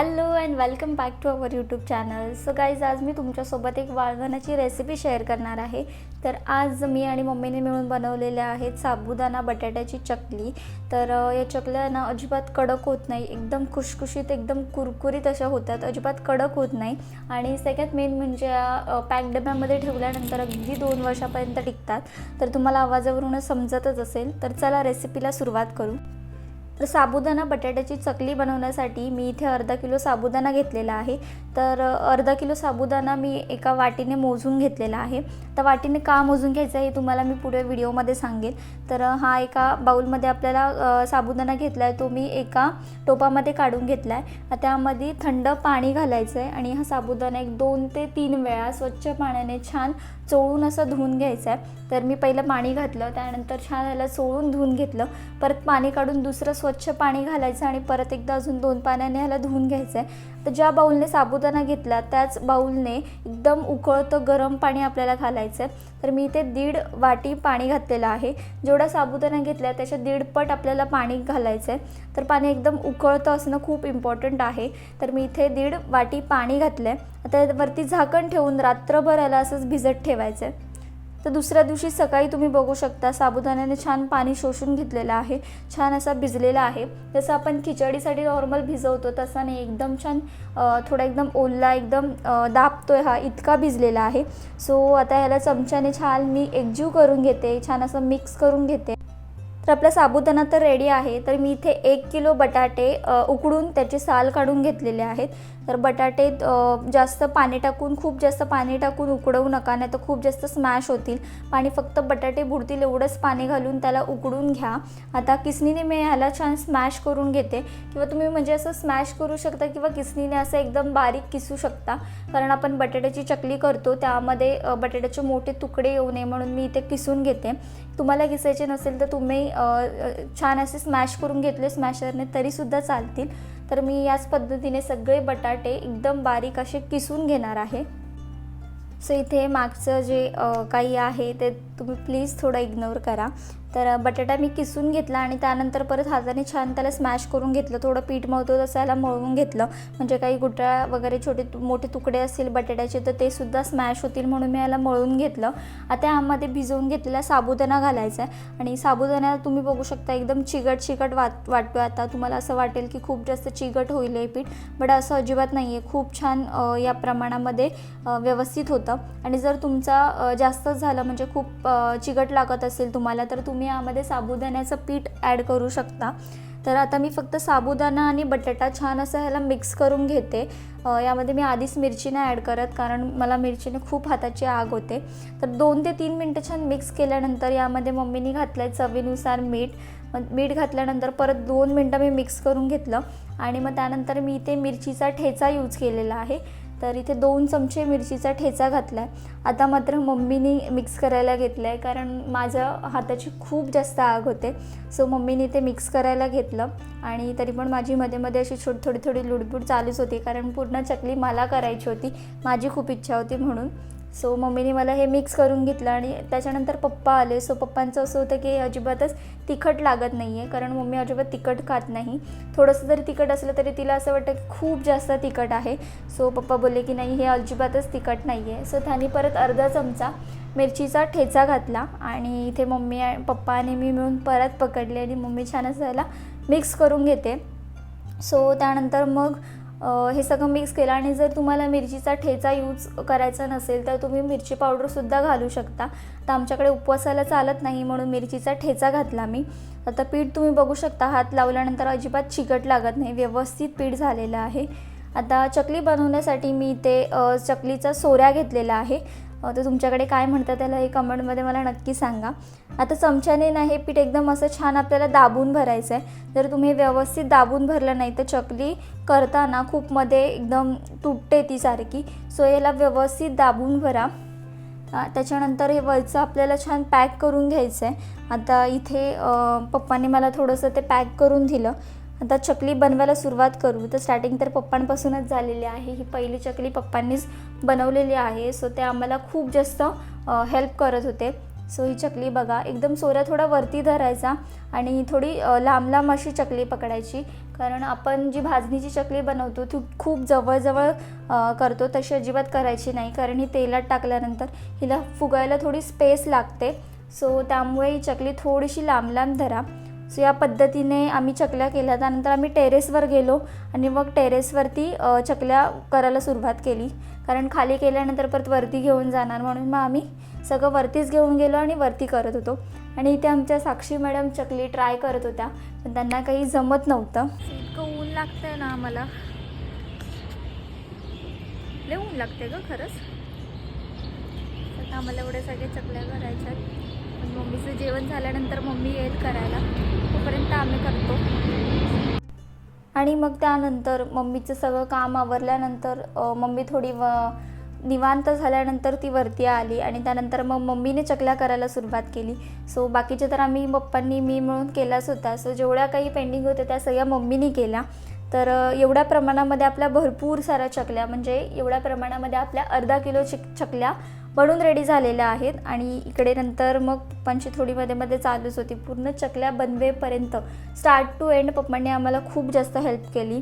Hello and welcome back to our YouTube channel. So guys आज मी तुमच्यासोबत एक वाळवणाची रेसिपी शेअर करणार आहे. तर आज मी आणि मम्मीने मिळून बनवलेल्या आहेत साबुदाणा बटाट्याची चकली. तर या चकल्या ना अजिबात कडक होत नाही. एकदम खुशखुशीत एकदम कुरकुरीत अशा होतात. अजिबात कडक होत नाही. आणि सगळ्यात मेन म्हणजे पॅक डब्यामध्ये ठेवल्यानंतर अगदी दोन वर्षापर्यंत टिकतात. तर तुम्हाला आवाजावरूनच समजतच असेल. तर चला रेसिपीला सुरुवात करू. तर साबुदाणा बटाट्याची चकली बनवण्यासाठी मी इथे अर्धा किलो साबुदाणा घेतलेला आहे. तर अर्धा किलो साबुदाणा मी एका वाटीने मोजून घेतलेला आहे. तर वाटीने का मोजून घ्यायचं हे तुम्हाला मी पुढे व्हिडिओमध्ये सांगेन तर हा एका बाऊलमध्ये आपल्याला साबुदाणा घेतला आहे तो मी एका टोपामध्ये काढून घेतला आहे. त्यामध्ये थंड पाणी घालायचं आहे आणि हा साबुदाणा एक दोन ते तीन वेळा स्वच्छ पाण्याने छान चोळून असं धुवून घ्यायचं आहे तर मी पहिलं पाणी घातलं त्यानंतर छान याला चोळून धुवून घेतलं. परत पाणी काढून दुसरं स्वच्छ स्वच्छ पाणी घालायचं आणि परत एकदा अजून दोन पाण्याने ह्याला धुवून घ्यायचं आहे तर ज्या बाऊलने साबुदाणा घेतला त्याच बाऊलने एकदम उकळतं गरम पाणी आपल्याला घालायचं आहे तर मी इथे दीड वाटी पाणी घातलेलं आहे. जेवढा साबुदाणा घेतला त्याच्या दीडपट आपल्याला पाणी घालायचं आहे तर पाणी एकदम उकळतं असणं खूप इम्पॉर्टंट आहे. तर मी इथे दीड वाटी पाणी घातलं आहे आता वरती झाकण ठेवून रात्रभर याला असंच भिजत ठेवायचं आहे तर दुसऱ्या दिवशी सकाळी तुम्ही बघू शकता साबुदाण्याने छान पाणी शोषून घेतलेलं आहे छान असा भिजलेला आहे. जसं आपण खिचडीसाठी नॉर्मल भिजवतो तसा नाही एकदम छान थोडा एकदम ओल्ला एकदम दाबतोय हा इतका भिजलेला आहे. सो आता ह्याला चमच्याने छान मी एकजीव करून घेते छान असं मिक्स करून घेते. तर आपला साबुदाणा तर रेडी आहे तर मी इथे एक किलो बटाटे उकडून त्याचे साल काढून घेतलेले आहेत. तर बटाटे जास्त पाणी टाकून खूप जास्त पाणी टाकून उकडवू नका नाही तर खूप जास्त स्मॅश होतील. पाणी फक्त बटाटे बुडतील एवढंच पाणी घालून त्याला उकडून घ्या. आता किसनीने मी ह्याला छान स्मॅश करून घेते. किंवा तुम्ही म्हणजे असं स्मॅश करू शकता किंवा किसनीने असं एकदम बारीक किसू शकता. कारण आपण बटाट्याची चकली करतो त्यामध्ये बटाट्याचे मोठे तुकडे येऊ नये म्हणून मी इथे किसून घेते. तुम्हाला किसायचे नसेल तर तुम्ही छान असे स्मॅश करून घेतले स्मॅशरने तरीसुद्धा चालतील. तर मी याच पद्धतीने सगळे बटाटे एकदम बारीक असे किसून घेणार आहे. सो इथे मागचं जे काही आहे ते तुम्ही प्लीज थोडं इग्नोर करा. तर बटाटा मी किसून घेतला आणि त्यानंतर परत हाताने छान त्याला स्मॅश करून घेतलं. थोडं पीठ मळतो तसं याला मळून घेतलं. म्हणजे काही गुटळा वगैरे छोटे तु- मोठे तुकडे असतील बटाट्याचे तर ते सुद्धा स्मॅश होतील म्हणून मी याला मळून घेतलं. आता यामध्ये भिजवून घेतलेला साबुदाणा घालायचा आहे. आणि साबुदाणा तुम्ही बघू शकता एकदम चिकट चिकट वाट वाटतो आता. तुम्हाला असं वाटेल की खूप जास्त चिकट होईल हे पीठ. बट असं अजिबात नाही आहे खूप छान या प्रमाणामध्ये व्यवस्थित होतं. आणि जर तुमचा जास्तच झालं म्हणजे खूप चिकट लागत असेल तुम्हाला तर तुम्ही यामध्ये साबुदाण्याचं पीठ ॲड करू शकता. तर आता मी फक्त साबुदाणा आणि बटाटा छान असं ह्याला मिक्स करून घेते. यामध्ये मी आधीच मिरची नाही ॲड करत कारण मला मिरचीने खूप हाताची आग होते. तर दोन ते तीन मिनटं छान मिक्स केल्यानंतर यामध्ये मम्मीनी घातलं आहे चवीनुसार मीठ. मग मीठ घातल्यानंतर परत दोन मिनटं मी मिक्स करून घेतलं. आणि मग त्यानंतर मी इथे मिरचीचा ठेचा यूज केलेला आहे. तर इथे दोन चमचे मिरचीचा ठेचा घातला आहे आता मात्र मम्मीनी मिक्स करायला घेतलं आहे कारण माझ्या हाताची खूप जास्त आग होते. सो मम्मीने ते मिक्स करायला घेतलं आणि तरी पण माझी मध्ये मध्ये अशी छोटी थोडी थोडी लुडबुड चालूच होती कारण पूर्ण चकली मला करायची होती. माझी खूप इच्छा होती म्हणून. सो मम्मीने मला हे मिक्स करून घेतलं आणि त्याच्यानंतर पप्पा आले. सो पप्पांचं असं होतं की अजिबातच तिखट लागत नाही आहे कारण मम्मी अजिबात तिखट खात नाही. थोडंसं जरी तिखट असलं तरी तिला असं वाटतं की खूप जास्त तिखट आहे. सो पप्पा बोलले की नाही हे अजिबातच तिखट नाही आहे सो त्यांनी परत अर्धा चमचा मिरचीचा ठेचा घातला आणि इथे मम्मी पप्पा आणि मी मिळून परत पकडले आणि मम्मी छान असं मिक्स करून घेते. सो त्यानंतर मग हे सगळं मिक्स केलं आणि जर तुम्हाला मिरचीचा ठेचा यूज करायचा नसेल तर तुम्ही मिरची पावडरसुद्धा घालू शकता. तर आमच्याकडे उपवासाला चालत नाही म्हणून मिरचीचा ठेचा घातला मी. आता पीठ तुम्ही बघू शकता हात लावल्यानंतर अजिबात चिकट लागत नाही व्यवस्थित पीठ झालेलं आहे. आता चकली बनवण्यासाठी मी इथे चकलीचा सोऱ्या घेतलेला आहे. तर तुमच्याकडे काय म्हणतात त्याला हे कमेंटमध्ये मला नक्की सांगा. आता चमच्याने नाही हे पीठ एकदम असं छान आपल्याला दाबून भरायचं आहे जर तुम्ही व्यवस्थित दाबून भरलं नाही तर चकली करताना खूप मध्ये एकदम तुटते ती सारखी. सो याला व्यवस्थित दाबून भरा. त्याच्यानंतर हे वरचं आपल्याला छान पॅक करून घ्यायचं आहे आता इथे पप्पाने मला थोडंसं ते पॅक करून दिलं. आता चकली बनवायला सुरुवात करू. तर स्टार्टिंग तर पप्पांपासूनच झालेली आहे. ही पहिली चकली पप्पांनीच बनवलेली आहे. सो ते आम्हाला खूप जास्त हेल्प करत होते. सो ही चकली बघा एकदम सोऱ्या थोडा वरती धरायचा आणि थोडी लांब लांब अशी चकली पकडायची. कारण आपण जी भाजणीची चकली बनवतो ती खूप जवळजवळ करतो तशी अजिबात करायची नाही. कारण ही तेलात टाकल्यानंतर हिला फुगायला थोडी स्पेस लागते. सो त्यामुळे ही चकली थोडीशी लांब लांब धरा. सो या पद्धतीने आम्ही चकल्या केल्या. त्यानंतर आम्ही टेरेसवर गेलो आणि मग टेरेसवरती चकल्या करायला सुरुवात केली. कारण खाली केल्यानंतर परत वरती घेऊन जाणार म्हणून मग आम्ही सगळं वरतीच घेऊन गेलो आणि वरती करत होतो. आणि इथे आमच्या साक्षी मॅडम चकली ट्राय करत होत्या पण त्यांना काही जमत नव्हतं. इतकं ऊन लागतंय ना आम्हाला. लय ऊन लागते ग खरंच. आम्हाला एवढ्या सगळ्या चकल्या करायच्या मम्मीचं जेवण झाल्यानंतर मम्मी येईल करायला. तोपर्यंत आम्ही करतो. आणि मग त्यानंतर मम्मीचं सगळं काम आवरल्यानंतर मम्मी थोडी व निवांत झाल्यानंतर ती वरती आली आणि त्यानंतर मग मम्मीने चकल्या करायला सुरुवात केली. सो बाकीचे तर आम्ही पप्पांनी मी मिळून केलाच होता सो जेवढ्या काही पेंडिंग होत्या त्या सगळ्या मम्मीने केल्या. तर एवढ्या प्रमाणामध्ये आपल्या भरपूर साऱ्या चकल्या म्हणजे एवढ्या प्रमाणामध्ये आपल्या अर्धा किलो चिक चकल्या बनून रेडी झालेल्या आहेत. आणि इकडे नंतर मग पप्पांची थोडी मध्ये मध्ये चालूच होती. पूर्ण चकल्या बनवेपर्यंत स्टार्ट टू एंड पप्पांनी आम्हाला खूप जास्त हेल्प केली.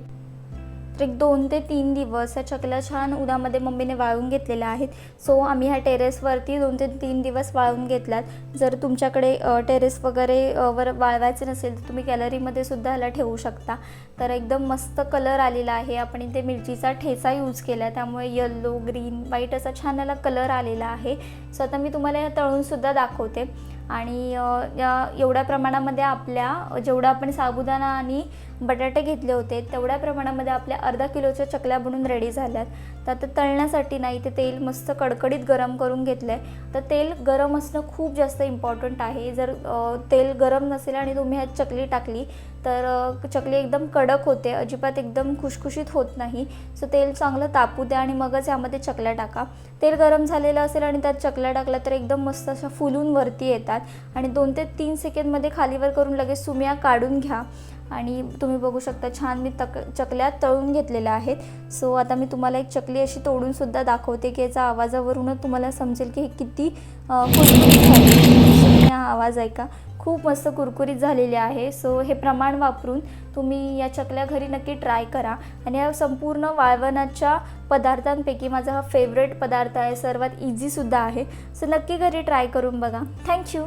एक दोन ते तीन दिवस या चकल्या छान उन्हामध्ये मम्मीने वाळून घेतलेल्या आहेत. सो आम्ही ह्या टेरेसवरती दोन ते तीन दिवस वाळून घेतल्यात जर तुमच्याकडे टेरेस वगैरे वर वाळवायचे नसेल तर तुम्ही गॅलरीमध्ये सुद्धा ह्याला ठेवू शकता. तर एकदम मस्त कलर आलेला आहे. आपण इथे मिरचीचा ठेचा यूज केला. त्यामुळे येल्लो ग्रीन व्हाईट असा छान याला कलर आलेला आहे. सो आता मी तुम्हाला या तळूनसुद्धा दाखवते. आणि या एवढ्या प्रमाणामध्ये आपल्या जेवढा आपण साबुदाणा आणि बटाटे घेतले होते तेवढ्या प्रमाणामध्ये आपल्या अर्धा किलोच्या चकल्या बनून रेडी झाल्यात. तर आता तळण्यासाठी नाही ते तेल मस्त कडकडीत गरम करून घेतलं आहे तर तेल गरम असणं खूप जास्त इम्पॉर्टंट आहे. जर तेल गरम नसेल आणि तुम्ही ह्यात चकली टाकली तर चकली एकदम कडक होते. अजिबात एकदम खुशखुशीत होत नाही. सो तेल चांगलं तापू द्या आणि मगच यामध्ये चकल्या टाका. तेल गरम झालेलं असेल आणि त्यात चकल्या टाकल्या तर एकदम मस्त अशा फुलून वरती येतात. आणि दोन ते तीन सेकंदमध्ये खालीवर करून लगेच सुम्या काढून घ्या. आणि तुम्ही बघू शकता छान मी तक चकल्या तळून घेतलेल्या आहेत. सो आता मी तुम्हाला एक चकली अशी तोडूनसुद्धा दाखवते की याचा आवाजावरूनच तुम्हाला समजेल की हे किती सुम्या हा आवाज ऐका. खूप मस्त कुरकुरीत झालेले आहे. सो हे प्रमाण वापरून तुम्ही या चकल्या घरी नक्की ट्राय करा. आणि या संपूर्ण वाळवणाच्या पदार्थांपैकी माझा हा फेवरेट पदार्थ आहे. सर्वात इझीसुद्धा आहे. सो नक्की घरी ट्राय करून बघा. थँक्यू